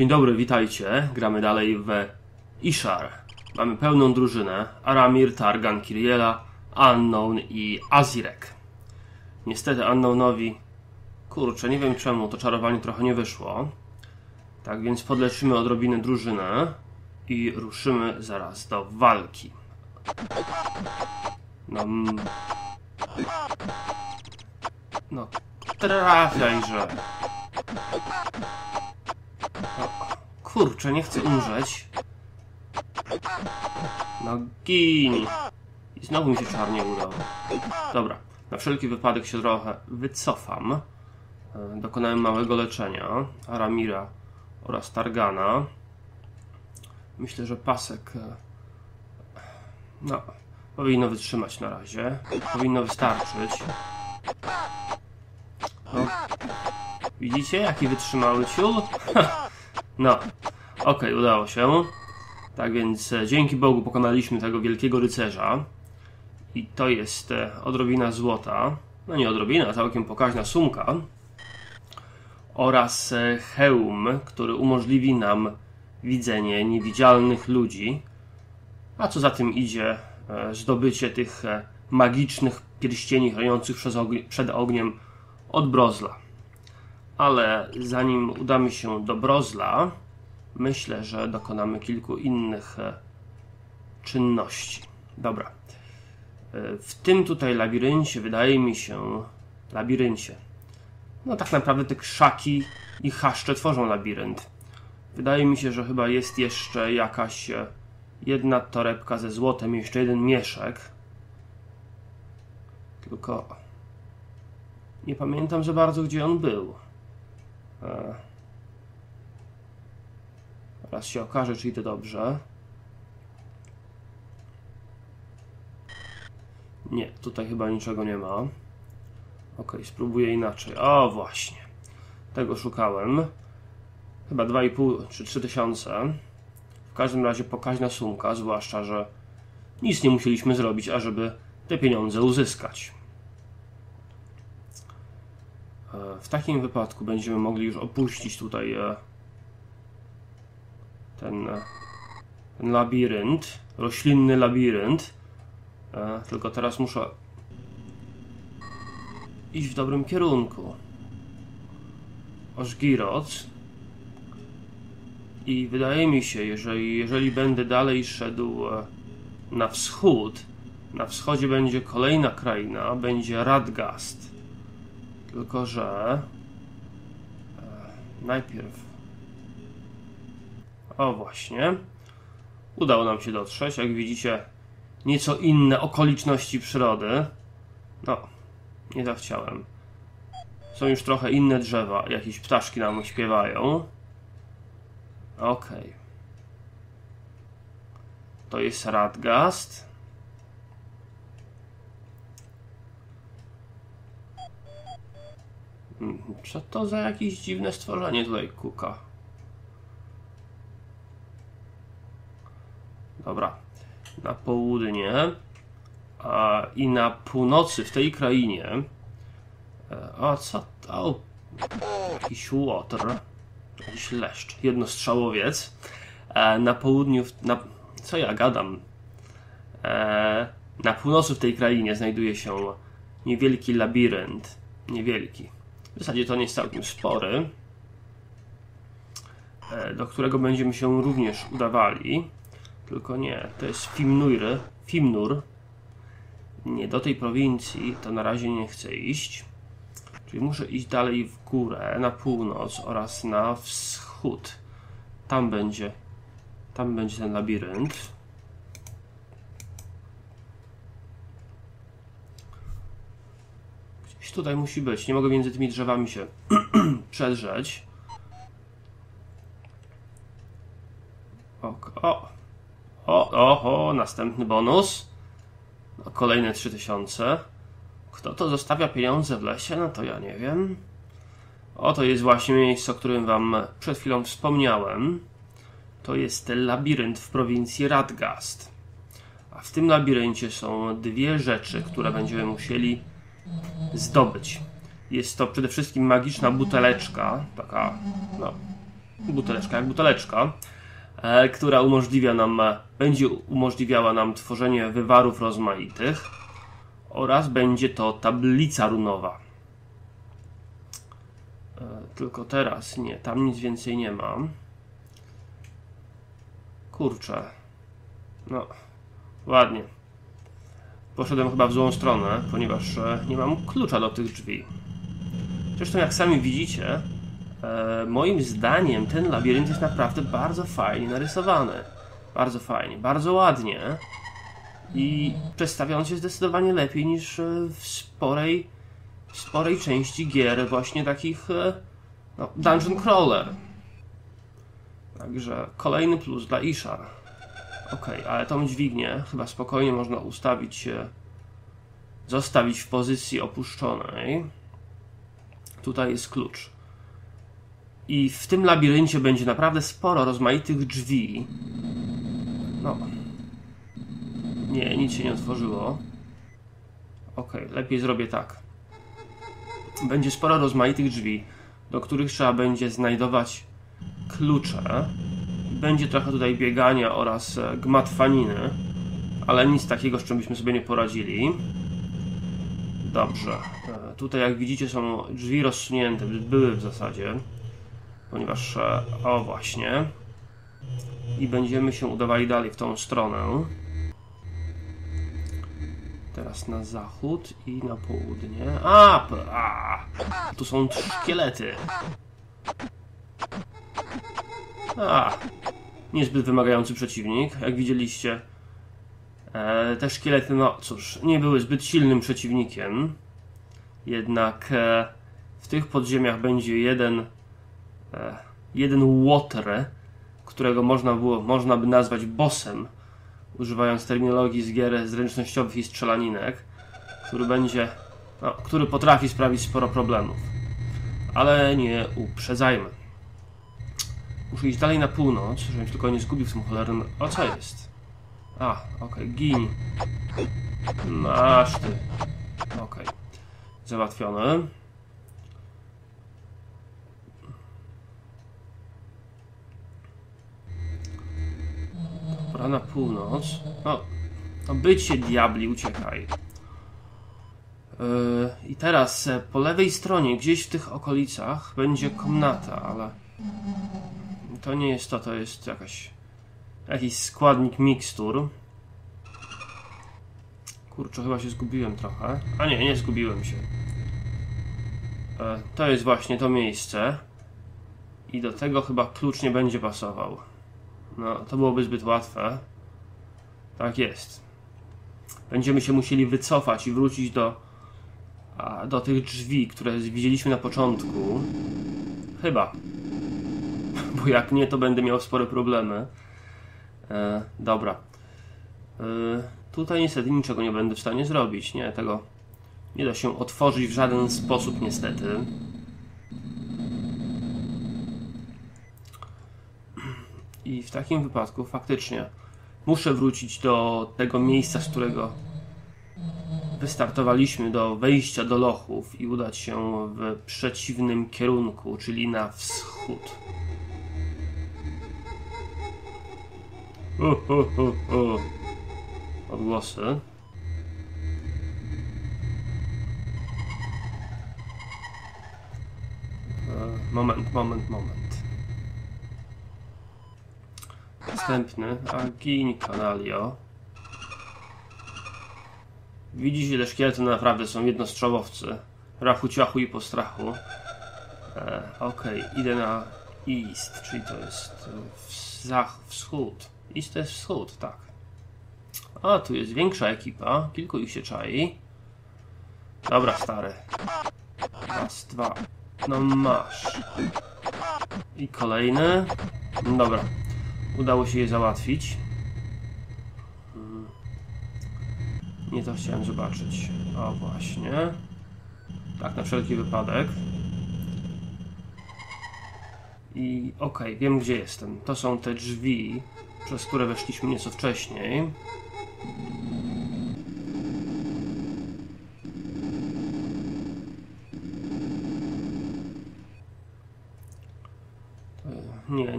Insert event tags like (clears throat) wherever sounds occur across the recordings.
Dzień dobry, witajcie. Gramy dalej w Ishar. Mamy pełną drużynę. Aramir, Targan, Kiriela, Unknown i Azirek. Niestety Unknownowi... Kurczę, nie wiem czemu to czarowanie trochę nie wyszło. Tak więc podleczymy odrobinę drużynę i ruszymy zaraz do walki. No... No, trafiajże. Kurczę, nie chcę umrzeć. No gini. I znowu mi się czarnie udało. Dobra, na wszelki wypadek się trochę wycofam. Dokonałem małego leczenia Aramira oraz Targana. Myślę, że pasek e, no, powinno wytrzymać na razie. Powinno wystarczyć. No, widzicie, jaki wytrzymały ciul? (laughs) no, okej, udało się. Tak więc e, dzięki Bogu pokonaliśmy tego wielkiego rycerza. I to jest e, odrobina złota. No nie odrobina, całkiem pokaźna sumka. Oraz e, hełm, który umożliwi nam widzenie niewidzialnych ludzi. A co za tym idzie, zdobycie tych magicznych pierścieni chroniących przed ogniem od Brozla. Ale zanim udamy się do Brozla, myślę, że dokonamy kilku innych e, czynności. Dobra. E, W tym tutaj labiryncie, wydaje mi się, labiryncie. No tak naprawdę te krzaki i chaszcze tworzą labirynt. Wydaje mi się, że chyba jest jeszcze jakaś e, jedna torebka ze złotem, jeszcze jeden mieszek. Tylko nie pamiętam za bardzo, gdzie on był. E... Raz się okaże, czy idę dobrze. Nie, tutaj chyba niczego nie ma. Ok, spróbuję inaczej. O, właśnie. Tego szukałem. Chyba 2,5 czy 3 tysiące. W każdym razie pokaźna sumka, zwłaszcza, że nic nie musieliśmy zrobić, ażeby te pieniądze uzyskać. E, W takim wypadku będziemy mogli już opuścić tutaj e, ten, e, ten labirynt, roślinny labirynt. Tylko teraz muszę iść w dobrym kierunku. Ożgiroc. I wydaje mi się, jeżeli, jeżeli będę dalej szedł na wschód, na wschodzie będzie kolejna kraina, będzie Radgast. Tylko, że e, najpierw. O, właśnie. Udało nam się dotrzeć. Jak widzicie, nieco inne okoliczności przyrody. No, nie zachciałem. Są już trochę inne drzewa, jakieś ptaszki nam śpiewają. Okej. To jest Radgast. Co to za jakieś dziwne stworzenie tutaj kuka? Dobra. Na południe a, i na północy w tej krainie. e, A co to? Jakiś łotr. Jakiś leszcz. Jednostrzałowiec. E, Na południu. Na, co ja gadam? E, Na północy w tej krainie znajduje się niewielki labirynt. Niewielki. W zasadzie to nie jest całkiem spory. e, Do którego będziemy się również udawali. Tylko nie, to jest Fimnur. Fimnur. Nie, do tej prowincji to na razie nie chcę iść. Czyli muszę iść dalej w górę, na północ oraz na wschód. Tam będzie, tam będzie ten labirynt. Tutaj musi być. Nie mogę między tymi drzewami się (clears throat) przedrzeć. O, o, o, następny bonus. No, kolejne 3000. Kto to zostawia pieniądze w lesie? No to ja nie wiem. Oto jest właśnie miejsce, o którym wam przed chwilą wspomniałem. To jest labirynt w prowincji Radgast. A w tym labiryncie są dwie rzeczy, które będziemy musieli zdobyć. Jest to przede wszystkim magiczna buteleczka, taka, no, buteleczka jak buteleczka, e, która umożliwia nam, będzie umożliwiała nam tworzenie wywarów rozmaitych oraz będzie to tablica runowa. E, tylko teraz nie, tam nic więcej nie mam. Kurczę. No, ładnie. Poszedłem chyba w złą stronę, ponieważ e, nie mam klucza do tych drzwi. Zresztą jak sami widzicie, e, moim zdaniem ten labirynt jest naprawdę bardzo fajnie narysowany. Bardzo fajnie, bardzo ładnie. I przedstawiając się zdecydowanie lepiej niż e, w sporej, w sporej części gier właśnie takich no, dungeon crawler. Także kolejny plus dla Ishar. Ok, ale tą dźwignię chyba spokojnie można ustawić, zostawić w pozycji opuszczonej. Tutaj jest klucz. I w tym labiryncie będzie naprawdę sporo rozmaitych drzwi. No. Nie, nic się nie otworzyło. Ok, lepiej zrobię tak. Będzie sporo rozmaitych drzwi, do których trzeba będzie znajdować klucze. Będzie trochę tutaj biegania oraz e, gmatwaniny, ale nic takiego, z czym byśmy sobie nie poradzili. Dobrze. E, tutaj jak widzicie są drzwi rozsunięte, były w zasadzie, ponieważ, e, o właśnie, i będziemy się udawali dalej w tą stronę. Teraz na zachód i na południe. A, a tu są szkielety. A, niezbyt wymagający przeciwnik, jak widzieliście. E, te szkielety, no cóż, nie były zbyt silnym przeciwnikiem. Jednak e, w tych podziemiach będzie jeden e, jeden water, którego można, było, można by nazwać bossem, używając terminologii z gier zręcznościowych i strzelaninek, który będzie, no, który potrafi sprawić sporo problemów. Ale nie uprzedzajmy. Muszę iść dalej na północ, żebym tylko nie zgubił w tym cholernym... O, co jest? A, okej, okay, gin. Masz ty. Okej. Okay. Załatwione. Dobra, na północ. No, no być się diabli, uciekaj. Yy, I teraz e, po lewej stronie, gdzieś w tych okolicach, będzie komnata, ale to nie jest to, to jest jakaś jakiś składnik mikstur. Kurczę, chyba się zgubiłem trochę. A nie, nie zgubiłem się. E, to jest właśnie to miejsce. I do tego chyba klucz nie będzie pasował. No, to byłoby zbyt łatwe. Tak jest. Będziemy się musieli wycofać i wrócić do, do tych drzwi, które widzieliśmy na początku. Chyba. (laughs) Bo jak nie, to będę miał spore problemy. E, dobra. E, tutaj niestety niczego nie będę w stanie zrobić. Nie, tego nie da się otworzyć w żaden sposób niestety. I w takim wypadku faktycznie muszę wrócić do tego miejsca, z którego wystartowaliśmy do wejścia do lochów i udać się w przeciwnym kierunku, czyli na wschód. Uh, uh, uh, Odgłosy. E, moment, moment, moment. Następny. Agin Canalio. Widzisz, ile szkielety naprawdę są jednostrzałowcy. Rachu, ciachu i postrachu. E, Okej, okay. idę na east, czyli to jest zach, wschód. To jest wschód, tak. A, tu jest większa ekipa. Kilku ich się czai. Dobra, stary. Raz, dwa. No masz. I kolejny. Dobra. Udało się je załatwić. Hmm. Nie to chciałem zobaczyć. O właśnie. Tak, na wszelki wypadek. I okej, okay, wiem gdzie jestem. To są te drzwi, przez które weszliśmy nieco wcześniej.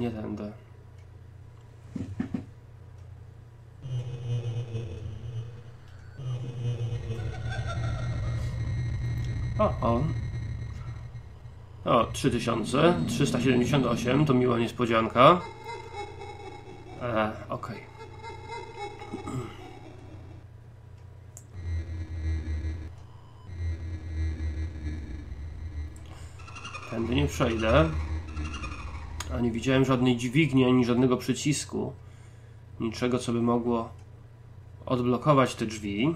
nie tędy. O, o. O, 3000, 378, to miła niespodzianka. E, okej. Tędy nie przejdę. A nie widziałem żadnej dźwigni, ani żadnego przycisku. Niczego, co by mogło odblokować te drzwi.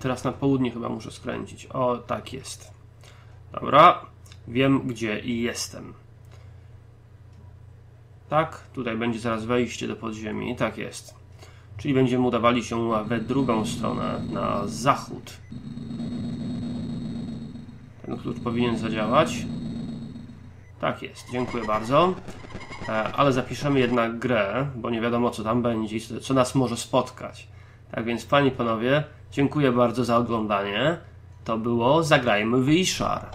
Teraz na południe chyba muszę skręcić. O, tak jest. Dobra, wiem gdzie i jestem. Tak, tutaj będzie zaraz wejście do podziemi. Tak jest. Czyli będziemy udawali się we drugą stronę, na zachód. Ten klucz powinien zadziałać. Tak jest, dziękuję bardzo. E, Ale zapiszemy jednak grę, bo nie wiadomo co tam będzie i co- nas może spotkać. Tak więc, panie i panowie, dziękuję bardzo za oglądanie. To było Zagrajmy w Ishar.